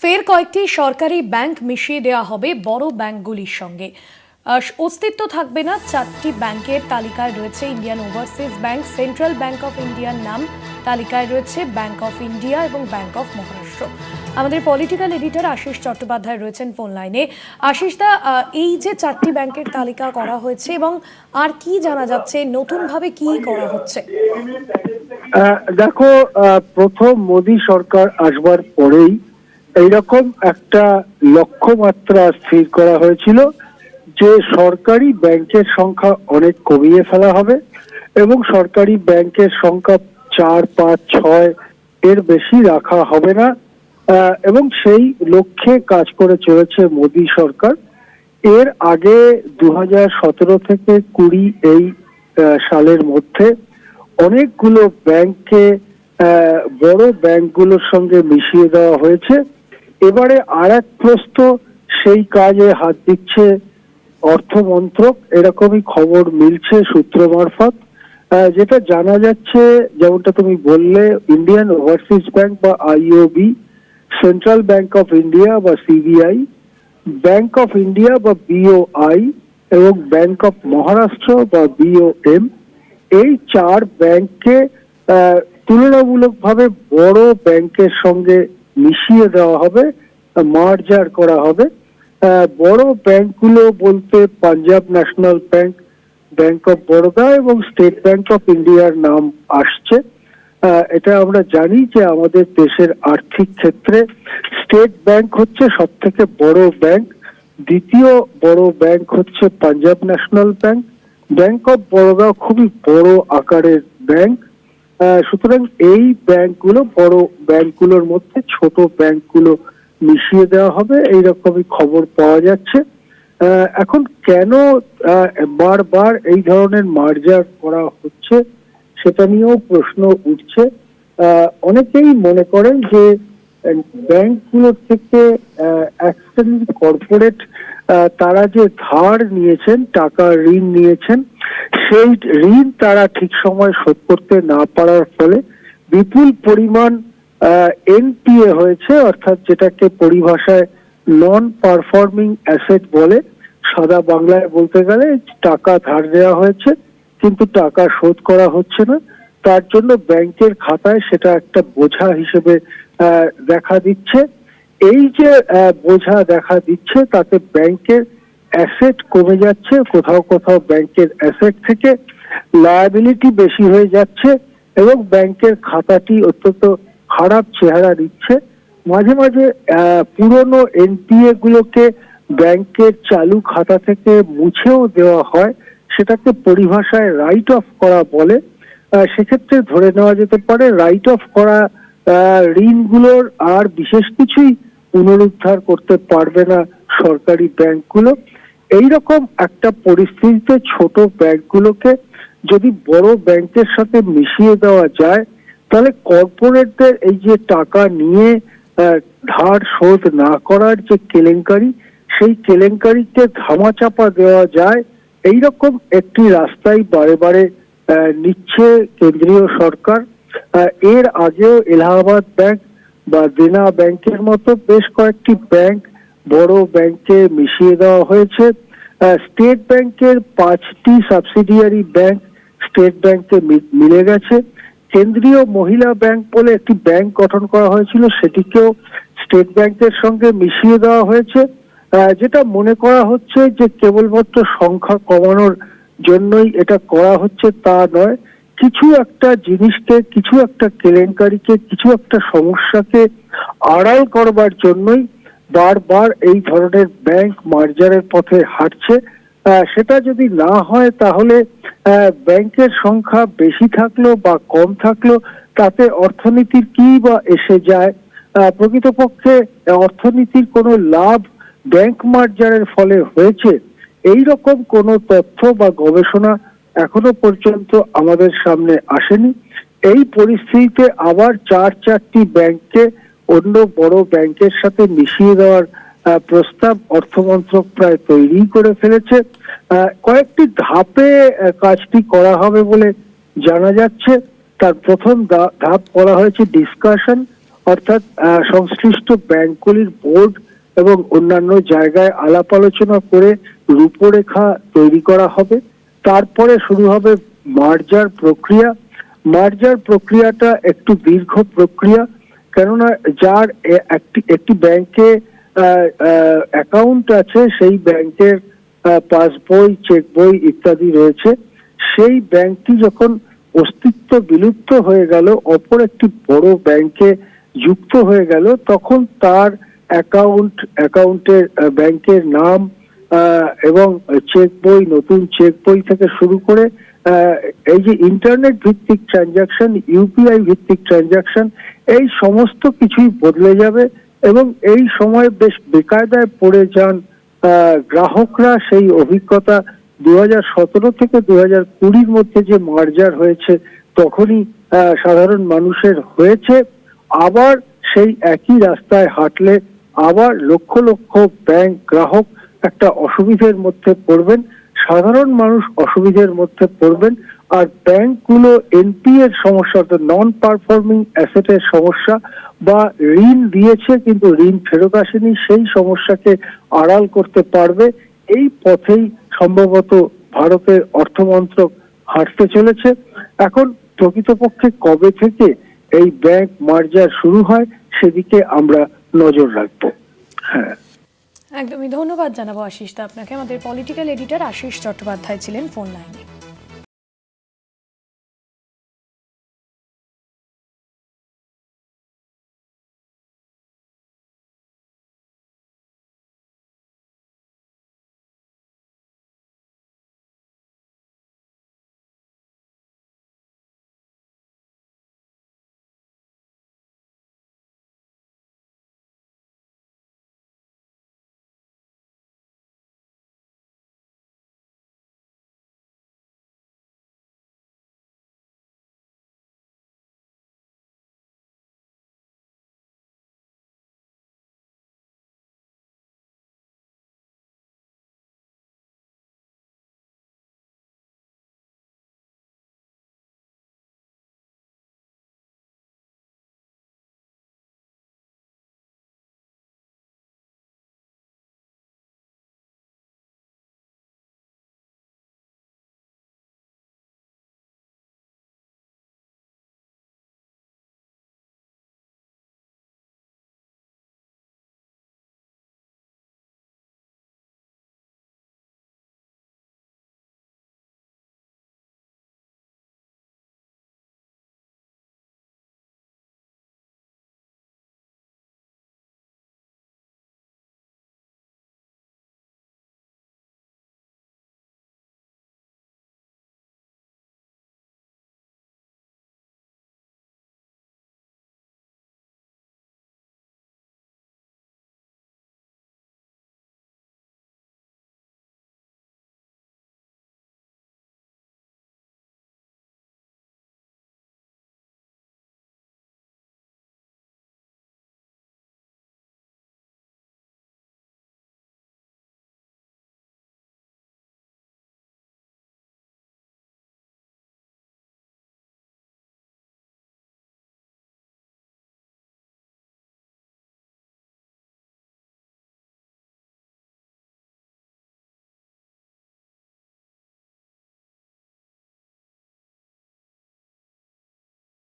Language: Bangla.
ফের কয়েকটি সরকারি ব্যাংক মিশিয়ে দেওয়া হবে বড় ব্যাংকগুলির সঙ্গে। অস্তিত্ব থাকবে না চারটি ব্যাংকের তালিকায় রয়েছে Indian overseas bank central bank of ইন্ডিয়ার নাম তালিকায় রয়েছে ব্যাংক অফ ইন্ডিয়া এবং ব্যাংক অফ মহারাষ্ট্র। আমাদের পলিটিক্যাল এডিটর আশিস চট্টোপাধ্যায় রয়েছেন ফোন লাইনে। আশিস দা আহ, এই যে চারটি ব্যাংকের তালিকা করা হয়েছে এবং আর কি জানা যাচ্ছে নতুনভাবে কি করা হচ্ছে? দেখো প্রথম মোদী সরকার আসবার পরেই এইরকম একটা লক্ষ্যমাত্রা স্থির করা হয়েছিল যে সরকারি ব্যাংকের সংখ্যা অনেক কমিয়ে ফেলা হবে এবং সরকারি ব্যাংকের সংখ্যা চার, পাঁচ, ছয় এর বেশি রাখা হবে না। এবং সেই লক্ষ্যে কাজ করে চলেছে মোদী সরকার। এর আগে দু সতেরো থেকে কুড়ি এই সালের মধ্যে অনেকগুলো ব্যাংককে বড় ব্যাংকগুলোর সঙ্গে মিশিয়ে দেওয়া হয়েছে। এবারে আর এক প্রস্ত সেই কাজে হাত দিচ্ছে অর্থমন্ত্রক, এরকমই খবর মিলছে সূত্র মারফত। যেটা জানা যাচ্ছে, যেমনটা তুমি বললে ইন্ডিয়ান ওভারসিজ ব্যাংক বা IOB central bank of India বা সিবিআই ব্যাংক অফ ইন্ডিয়া বা বিওআই এবং ব্যাংক অফ মহারাষ্ট্র বা বিওএম এই চার ব্যাংককে তুলনামূলকভাবে বড় ব্যাংকের সঙ্গে মিশিয়ে দেওয়া হবে মার্জার করা হবে। বড় ব্যাংকগুলো বলতে Punjab national bank bank of Baroda এবং স্টেট ব্যাংক অফ ইন্ডিয়ার নাম আসছে। এটা আমরা জানি যে আমাদের দেশের আর্থিক ক্ষেত্রে স্টেট ব্যাংক হচ্ছে সব থেকে বড় ব্যাংক, দ্বিতীয় বড় ব্যাংক হচ্ছে Punjab national bank. Bank of Baroda খুবই বড় আকারের ব্যাংক। সুতরাং এই ব্যাংকগুলো বড় ব্যাংকগুলোর মধ্যে ছোট ব্যাংকগুলো মিশিয়ে দেওয়া হবে এইরকমই খবর পাওয়া যাচ্ছে। এখন কেন বারবার এই ধরনের মার্জার করা হচ্ছে সেটা নিয়েও প্রশ্ন উঠছে। অনেকেই মনে করেন যে ব্যাংকগুলোর থেকে এক শ্রেণির কর্পোরেট তারা যে ধার নিয়েছেন, টাকা ঋণ নিয়েছেন, সেই ঋণ তারা ঠিক সময় শোধ করতে না পারার ফলে বিপুল পরিমাণ এনপিএ হয়েছে, অর্থাৎ যেটাকে পরিভাষায় নন পারফর্মিং অ্যাসেট বলে, সাদা বাংলায় বলতে গেলে টাকা ধার দেওয়া হয়েছে, কিন্তু টাকা শোধ করা হচ্ছে না। তার জন্য ব্যাংকের খাতায় সেটা একটা বোঝা হিসেবে দেখা দিচ্ছে। এই যে বোঝা দেখা দিচ্ছে তাতে ব্যাংকের অ্যাসেট কমে যাচ্ছে, কোথাও কোথাও ব্যাংকের অ্যাসেট থেকে লায়াবিলিটি বেশি হয়ে যাচ্ছে এবং ব্যাংকের খাতাটি অত্যন্ত খারাপ চেহারা দিচ্ছে। মাঝে মাঝে পুরনো এনপিএ গুলোকে ব্যাংকের চালু খাতা থেকে মুছেও দেওয়া হয়, সেটাকে পরিভাষায় রাইট অফ করা বলে। সেক্ষেত্রে ধরে নেওয়া যেতে পারে রাইট অফ করা ঋণগুলোর আর বিশেষ কিছুই পুনরুদ্ধার করতে পারবে না সরকারি ব্যাংকগুলো। এইরকম একটা পরিস্থিতিতে ছোট ব্যাংকগুলোকে যদি বড় ব্যাংকের সাথে মিশিয়ে দেওয়া যায়, তাহলে কর্পোরেটদের এই যে টাকা নিয়ে ধার শোধ না করার যে কেলেঙ্কারি, সেই কেলেঙ্কারিতে ধামাচাপা দেওয়া যায়। এইরকম একটি রাস্তাই বারে বারে নিচ্ছে কেন্দ্রীয় সরকার। এর আগেও এলাহাবাদ ব্যাংক বা দেনা ব্যাংকের মতো বেশ কয়েকটি ব্যাংক বড় ব্যাংকে মিশিয়ে দেওয়া হয়েছে। স্টেট ব্যাংকের পাঁচটি সাবসিডিয়ারি ব্যাংক স্টেট ব্যাংকে মিলে গেছে। কেন্দ্রীয় মহিলা ব্যাংক বলে একটি ব্যাংক গঠন করা হয়েছিল, সেটিকেও স্টেট ব্যাংকের সঙ্গে মিশিয়ে দেওয়া হয়েছে। যেটা মনে করা হচ্ছে যে কেবলমাত্র সংখ্যা কমানোর জন্যই এটা করা হচ্ছে তা নয়। কিছু একটা জিনিসকে, কিছু একটা কেলেঙ্কারিকে, কিছু একটা সমস্যাকে আড়াল করবার জন্যই বারবার এই ধরনের ব্যাংক মার্জারের পথে হাঁটছে। সেটা যদি না হয় তাহলে ব্যাংকের সংখ্যা বেশি থাকল বা কম থাকল, তাতে অর্থনীতির কি বা এসে যায়? প্রকৃতপক্ষে অর্থনীতির কোনো লাভ ব্যাংক মার্জারের ফলে হয়েছে? এই রকম কোনো তথ্য বা গবেষণা এখনও পর্যন্ত আমাদের সামনে আসেনি। এই পরিস্থিতিতে আবার চার চারটি ব্যাংককে অন্য বড় ব্যাংকের সাথে মিশিয়ে দেওয়ার প্রস্তাব অর্থমন্ত্রক প্রায় তৈরি করে ফেলেছে। কয়েকটি ধাপে কাজটি করা হবে বলে জানা যাচ্ছে। তার প্রথম ধাপ করা হয়েছে ডিসকাশন, অর্থাৎ সংশ্লিষ্ট ব্যাংকগুলির বোর্ড এবং অন্যান্য জায়গায় আলাপ আলোচনা করে রূপরেখা তৈরি করা হবে। তারপরে শুরু হবে মার্জার প্রক্রিয়া। মার্জার প্রক্রিয়াটা একটু দীর্ঘ প্রক্রিয়া, কেননা যার একটি একটি ব্যাংকে অ্যাকাউন্ট আছে, সেই ব্যাংকের পাসবই চেক বই ইত্যাদি রয়েছে। সেই ব্যাংকটি যখন অস্তিত্ব বিলুপ্ত হয়ে গেল, অপর একটি বড় ব্যাংকে যুক্ত হয়ে গেল, তখন তার অ্যাকাউন্ট অ্যাকাউন্টের ব্যাংকের নাম এবং চেক বই নতুন চেক বই থেকে শুরু করে এই যে ইন্টারনেট ভিত্তিক ট্রানজাকশন ইউপিআই ভিত্তিক ট্রানজাকশন এই সমস্ত কিছুই বদলে যাবে এবং এই সময় বেশ বেকায়দায় পড়ে যান গ্রাহকরা সেই অভিজ্ঞতা দু সতেরো থেকে দু হাজার কুড়ির মধ্যে যে মার্জার হয়েছে, তখনই সাধারণ মানুষের হয়েছে। আবার সেই একই রাস্তায় হাঁটলে আবার লক্ষ লক্ষ ব্যাংক গ্রাহক একটা অসুবিধের মধ্যে পড়বেন, সাধারণ মানুষ অসুবিধের মধ্যে পড়বেন, আর ব্যাংকগুলো এনপি এর সমস্যা, অর্থাৎ নন পারফর্মিং অ্যাসেটের সমস্যা, বা ঋণ দিয়েছে কিন্তু ঋণ ফেরত আসেনি, সেই সমস্যাকে আড়াল করতে পারবে। এই পথেই সম্ভবত ভারতের অর্থমন্ত্রক হাঁটতে চলেছে। এখন প্রকৃতপক্ষে কবে থেকে এই ব্যাংক মার্জার শুরু হয়, সেদিকে আমরা নজর রাখব। হ্যাঁ। একদমই ধন্যবাদ জানাব আশিস তা আপনাকে আমাদের পলিটিক্যাল এডিটর আশিস চট্টোপাধ্যায় ছিলেন ফোন লাইনে